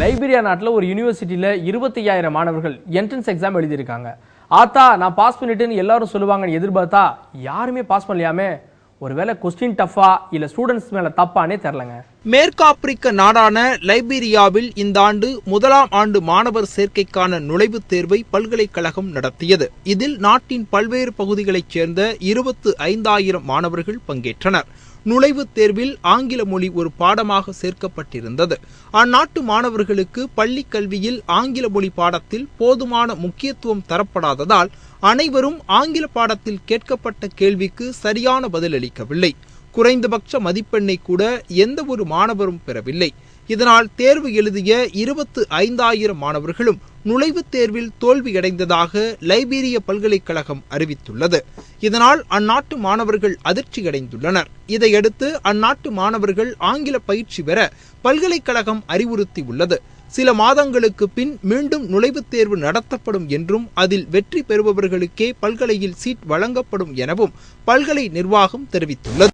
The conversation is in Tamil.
லைபீரியா நாட்டில் ஒரு யூனிவர்சிட்டியில் இருபத்தையாயிரம் மாணவர்கள் என்ட்ரன்ஸ் எக்ஸாம் எழுதியிருக்காங்க. ஆத்தா நான் பாஸ் பண்ணிட்டேன்னு எல்லாரும் சொல்லுவாங்கன்னு எதிர்பார்த்தா யாருமே பாஸ் பண்ணலையாமே? ஒருவேளை கொஸ்டின் டஃபா இல்லை ஸ்டூடெண்ட்ஸ் மேலே தப்பானே தெரிலங்க மேற்காப்பிரிக்க நாடான லைபீரியாவில் இந்த ஆண்டு முதலாம் ஆண்டு மாணவர் சேர்க்கைக்கான நுழைவுத் தேர்வை பல்கலைக்கழகம் நடத்தியது. இதில் நாட்டின் பல்வேறு பகுதிகளைச் சேர்ந்த இருபத்து ஐந்தாயிரம் மாணவர்கள் பங்கேற்றனர். நுழைவுத் தேர்வில் ஆங்கில மொழி ஒரு பாடமாக சேர்க்கப்பட்டிருந்தது. அந்நாட்டு மாணவர்களுக்கு பள்ளிக் கல்வியில் ஆங்கில மொழி பாடத்தில் போதுமான முக்கியத்துவம் தரப்படாததால் அனைவரும் ஆங்கில பாடத்தில் கேட்கப்பட்ட கேள்விக்கு சரியான பதிலளிக்கவில்லை. குறைந்தபட்ச மதிப்பெண்ணை கூட எந்த ஒரு மாணவரும் பெறவில்லை. இதனால் தேர்வு எழுதிய இருபத்து ஐந்தாயிரம் மாணவர்களும் நுழைவுத் தேர்வில் தோல்வியடைந்ததாக லைபீரிய பல்கலைக்கழகம் அறிவித்துள்ளது. இதனால் அந்நாட்டு மாணவர்கள் அதிர்ச்சியடைந்துள்ளனர். இதையடுத்து அந்நாட்டு மாணவர்கள் ஆங்கில பயிற்சி பெற பல்கலைக்கழகம் அறிவுறுத்தியுள்ளது. சில மாதங்களுக்கு பின் மீண்டும் நுழைவுத் தேர்வு நடத்தப்படும் என்றும் அதில் வெற்றி பெறுபவர்களுக்கே பல்கலையில் சீட் வழங்கப்படும் எனவும் பல்கலை நிர்வாகம் தெரிவித்துள்ளது.